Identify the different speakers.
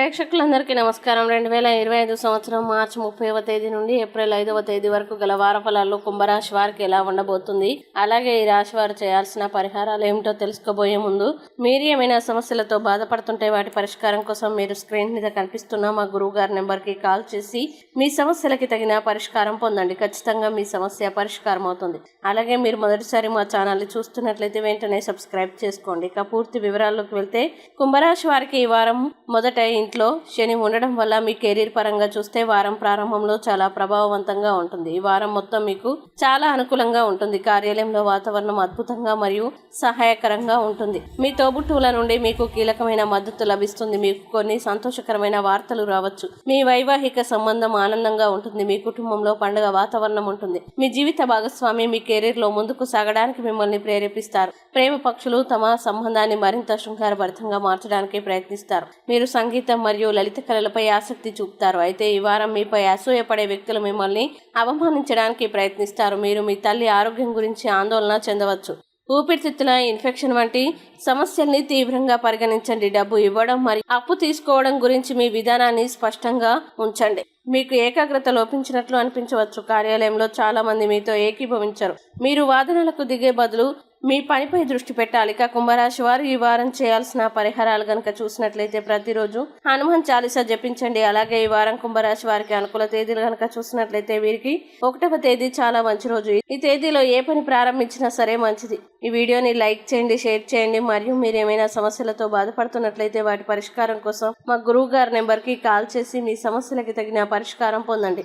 Speaker 1: ప్రేక్షకులందరికీ నమస్కారం. రెండు వేల ఇరవై ఐదు సంవత్సరం మార్చి ముప్పైవ తేదీ నుండి ఏప్రిల్ ఐదవ తేదీ వరకు గల వార ఫలాల్లో కుంభరాశి వారికి ఎలా ఉండబోతుంది? అలాగే ఈ రాశి వారు చేయాల్సిన పరిహారాలు ఏమిటో తెలుసుకోబోయే ముందు మీరు ఏమైనా సమస్యలతో బాధపడుతుంటే వాటి పరిష్కారం కోసం మీరు స్క్రీన్ మీద కనిపిస్తున్న మా గురువు గారి నెంబర్కి కాల్ చేసి మీ సమస్యలకి తగిన పరిష్కారం పొందండి. ఖచ్చితంగా మీ సమస్య పరిష్కారం అవుతుంది. అలాగే మీరు మొదటిసారి మా ఛానల్ని చూస్తున్నట్లయితే వెంటనే సబ్స్క్రైబ్ చేసుకోండి. ఇక పూర్తి వివరాల్లోకి వెళ్తే కుంభరాశి వారికి ఈ వారం మొదట ఇంట్లో శని ఉండడం వల్ల మీ కెరీర్ పరంగా చూస్తే వారం ప్రారంభంలో చాలా ప్రభావవంతంగా ఉంటుంది. ఈ వారం మొత్తం మీకు చాలా అనుకూలంగా ఉంటుంది. కార్యాలయంలో వాతావరణం అద్భుతంగా మరియు సహాయకరంగా ఉంటుంది. మీ తోబుట్టువుల నుండి మీకు కీలకమైన మద్దతు లభిస్తుంది. మీకు కొన్ని సంతోషకరమైన వార్తలు రావచ్చు. మీ వైవాహిక సంబంధం ఆనందంగా ఉంటుంది. మీ కుటుంబంలో పండుగ వాతావరణం ఉంటుంది. మీ జీవిత భాగస్వామి మీ కెరీర్లో ముందుకు సాగడానికి మిమ్మల్ని ప్రేరేపిస్తారు. ప్రేమ పక్షులు తమ సంబంధాన్ని మరింత శృంగారభరితంగా మార్చడానికి ప్రయత్నిస్తారు. మీరు సంగీతం మరియు లలిత కళలపై ఆసక్తి చూపుతారు. అయితే ఈ వారం మీపై అసూయపడే వ్యక్తులు మిమ్మల్ని అవమానించడానికి ప్రయత్నిస్తారు. మీరు మీ తల్లి ఆరోగ్యం గురించి ఆందోళన చెందవచ్చు. ఊపిరితిత్తుల ఇన్ఫెక్షన్ వంటి సమస్యల్ని తీవ్రంగా పరిగణించండి. డబ్బు ఇవ్వడం మరియు అప్పు తీసుకోవడం గురించి మీ విధానాన్ని స్పష్టంగా ఉంచండి. మీకు ఏకాగ్రత లోపించినట్లు అనిపించవచ్చు. కార్యాలయంలో చాలా మంది మీతో ఏకీభవించరు. మీరు వాదనలకు దిగే బదులు మీ పనిపై దృష్టి పెట్టాలి. ఇక కుంభరాశి వారు ఈ వారం చేయాల్సిన పరిహారాలు గనక చూసినట్లయితే ప్రతిరోజు హనుమాన్ చాలీసా జపించండి. అలాగే ఈ వారం కుంభరాశి వారికి అనుకూల తేదీలు గనక చూసినట్లయితే వీరికి ఒకటవ తేదీ చాలా మంచి రోజు. ఈ తేదీలో ఏ పని ప్రారంభించినా సరే మంచిది. ఈ వీడియోని లైక్ చేయండి షేర్ చేయండి. మరియు మీరు ఏమైనా సమస్యలతో బాధపడుతున్నట్లయితే వాటి పరిష్కారం కోసం మా గురువు గారి నెంబర్కి కాల్ చేసి మీ సమస్యలకి తగిన పరిష్కారం పొందండి.